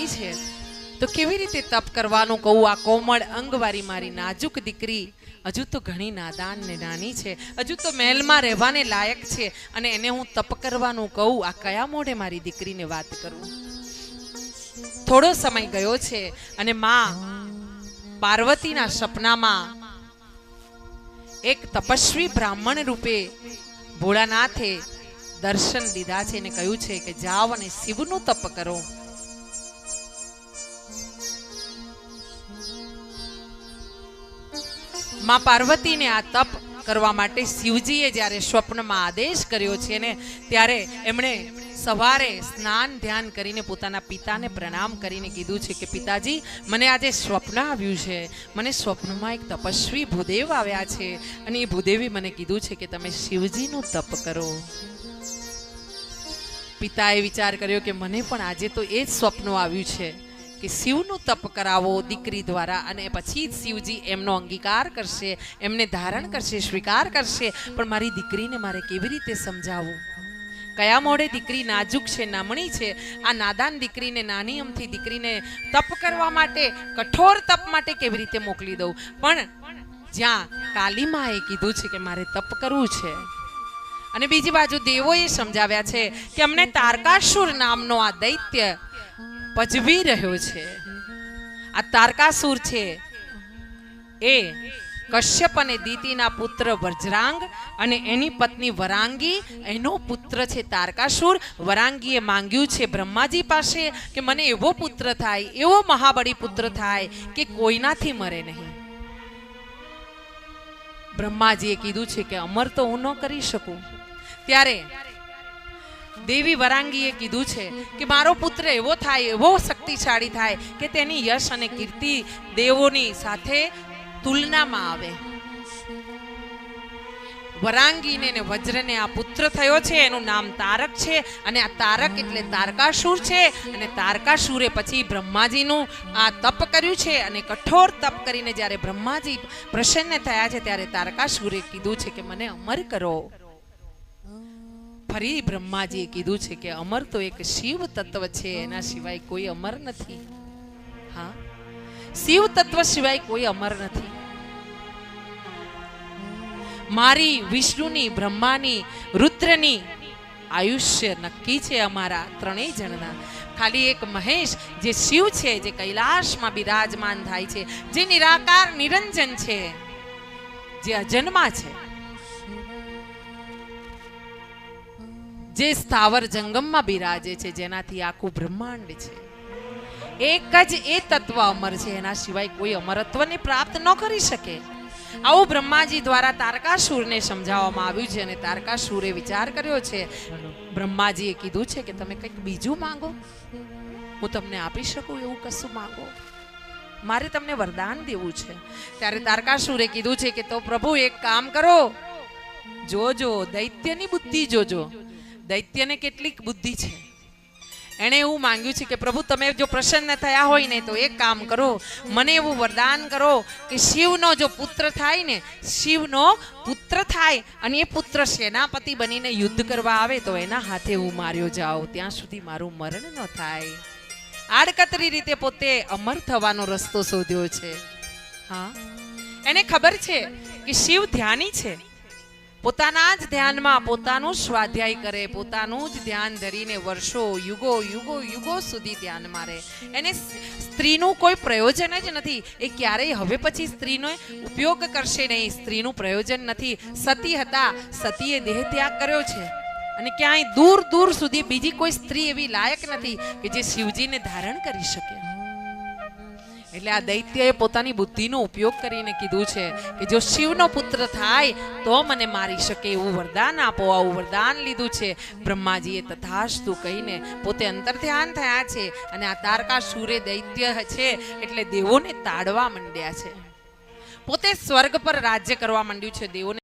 આવી છે. તો કેવી રીતે તપ કરવાનું કહું? આ કોમળ અંગવારી મારી નાજુક દીકરી. હજુ તો ઘણી નાદાન ને નાની છે. હજુ તો મહેલમાં રહેવાને લાયક છે. અને એને હું તપ કરવાનું કહું. આ કયા મોઢે મારી દીકરીને વાત કરું? થોડો સમય ગયો છે અને માં પાર્વતીના સપનામાં એક તપસ્વી બ્રાહ્મણ રૂપે ભોળાનાથે દર્શન દીધા છે. અને કહ્યું છે કે જાઓ અને શિવનું તપ કરો. માં પાર્વતીને આ તપ કરવા માટે શિવજીએ જ્યારે સ્વપ્નમાં આદેશ કર્યો છે ને, ત્યારે એમણે સવારે સ્નાન ધ્યાન કરીને પોતાના પિતાને પ્રણામ કરીને કીધું છે કે, પિતાજી, મને આજે સ્વપ્ન આવ્યું છે. મને સ્વપ્નમાં એક તપસ્વી ભૂદેવ આવ્યા છે. અને એ ભૂદેવી મને કીધું છે કે, તમે શિવજીનું તપ કરો. પિતાએ વિચાર કર્યો કે, મને પણ આજે તો એ જ સ્વપ્ન આવ્યું છે. કે શિવનું તપ કરાવો દીકરી દ્વારા અને પછી જ શિવજી એમનો અંગીકાર કરશે, એમને ધારણ કરશે, સ્વીકાર કરશે. પણ મારી દીકરીને મારે કેવી રીતે સમજાવવું? કયા મોડે દીકરી નાજુક છે, નામણી છે? આ નાદાન દીકરીને, નાની અમથી દીકરીને તપ કરવા માટે, કઠોર તપ માટે કેવી રીતે મોકલી દઉં? પણ જ્યાં કાલીમાએ કીધું છે કે મારે તપ કરવું છે. અને બીજી બાજુ દેવોએ સમજાવ્યા છે કે અમને તારકાસુર નામનો આ દૈત્ય પજવી રહ્યો છે. આ તારકાસુર છે. એ કશ્યપ અને દીતીના પુત્ર વજ્રાંગ અને એની પત્ની વરાંગી, એનો પુત્ર છે તારકાસુર. વરાંગીએ માંગ્યું છે બ્રહ્માજી પાસે કે મને એવો પુત્ર થાય, એવો મહાબળી પુત્ર થાય કે કોઈનાથી મરે નહીં. બ્રહ્માજીએ કીધું છે કે અમર તો હું ન કરી શકું. ત્યારે દેવી વરાંગીએ કીધું છે કે મારો પુત્ર એવો થાય, એવો શક્તિશાળી થાય કે તેની યશ અને કીર્તિ દેવોની સાથે તુલનામાં આવે. વરાંગીને ને વજ્રને આ પુત્ર થયો છે, એનું નામ તારક છે અને આ તારક એટલે તારકાસુર છે અને તારકાસુરે પછી બ્રહ્માજીનું આ તપ કર્યું છે અને કઠોર તપ કરીને જ્યારે બ્રહ્માજી પ્રસન્ન થયા છે ત્યારે તારકાસુરે કીધું છે કે મને અમર કરો. ફરી બ્રહ્માજીએ કીધું છે કે અમર તો એક શિવ તત્વ છે, એના સિવાય કોઈ અમર નથી. હા? શિવ તત્વ સિવાય કોઈ અમર નથી. મારી વિષ્ણુની, બ્રહ્માની, રુદ્રની આયુષ્ય નક્કી છે અમારા ત્રણેય જણના. ખાલી એક મહેશ, જે શિવ છે, જે કૈલાસમાં બિરાજમાન થાય છે, જે નિરાકાર, નિરંજન છે, જે અજન્મા છે. જે સ્થાવર જંગમમાં બિરાજે છે, જેનાથી આખું બ્રહ્માંડ છે. એક જ એ તત્વ અમર છે, એના સિવાય કોઈ અમરત્વને પ્રાપ્ત ન કરી શકે. આવું બ્રહ્માજી દ્વારા તારકાસુરને સમજાવવામાં આવ્યું છે અને તારકાસુરે વિચાર કર્યો છે. બ્રહ્માજીએ કીધું છે કે તમે કંઈક બીજું માંગો. હું તમને આપી શકું એવું કશું માંગો? મારે તમને વરદાન દેવું છે. ત્યારે તારકાસુરે કીધું છે કે તો પ્રભુ એક કામ કરો. જોજો, દૈત્યની બુદ્ધિ જોજો. દૈત્યને કેટલીક બુદ્ધિ છે. એણે એવું માંગ્યું છે કે પ્રભુ, તમે જો પ્રસન્ન થયા હોય ને તો એક કામ કરો, મને એવું વરદાન કરો કે શિવનો જો પુત્ર થાય ને, શિવનો પુત્ર થાય અને એ પુત્ર સેનાપતિ બનીને યુદ્ધ કરવા આવે તો એના હાથે હું માર્યો જાઉં, ત્યાં સુધી મારું મરણ ન થાય. આડકતરી રીતે પોતે અમર થવાનો રસ્તો શોધ્યો છે. હા. એને ખબર છે કે શિવ ધ્યાની છે. પોતાના જ ધ્યાનમાં પોતાનું સ્વાધ્યાય કરે, પોતાનું જ ધ્યાન ધરીને વર્ષો, યુગો યુગો યુગો સુધી ધ્યાનમાં રહે. એને સ્ત્રીનું કોઈ પ્રયોજન જ નથી. એ ક્યારેય હવે પછી સ્ત્રીનો ઉપયોગ કરશે નહીં. સ્ત્રીનું પ્રયોજન નથી. સતી હતા. સતીએ દેહ ત્યાગ કર્યો છે. અને ક્યાંય દૂર દૂર સુધી બીજી કોઈ સ્ત્રી એવી લાયક નથી કે જે શિવજીને ધારણ કરી શકે. એટલે આ દૈત્યએ પોતાની બુદ્ધિનો ઉપયોગ કરીને કીધું છે કે જો શિવનો પુત્ર થાય, તો મને મારી શકે એવું વરદાન આપો. આવું વરદાન લીધું છે. બ્રહ્માજીએ તથાસ્તુ કહીને પોતે અંતર ધ્યાન થયા છે અને આ તારકા સૂર્ય દૈત્ય છે એટલે દેવોને તાડવા માંડ્યા છે. પોતે સ્વર્ગ પર રાજ્ય કરવા માંડ્યું છે. દેવોને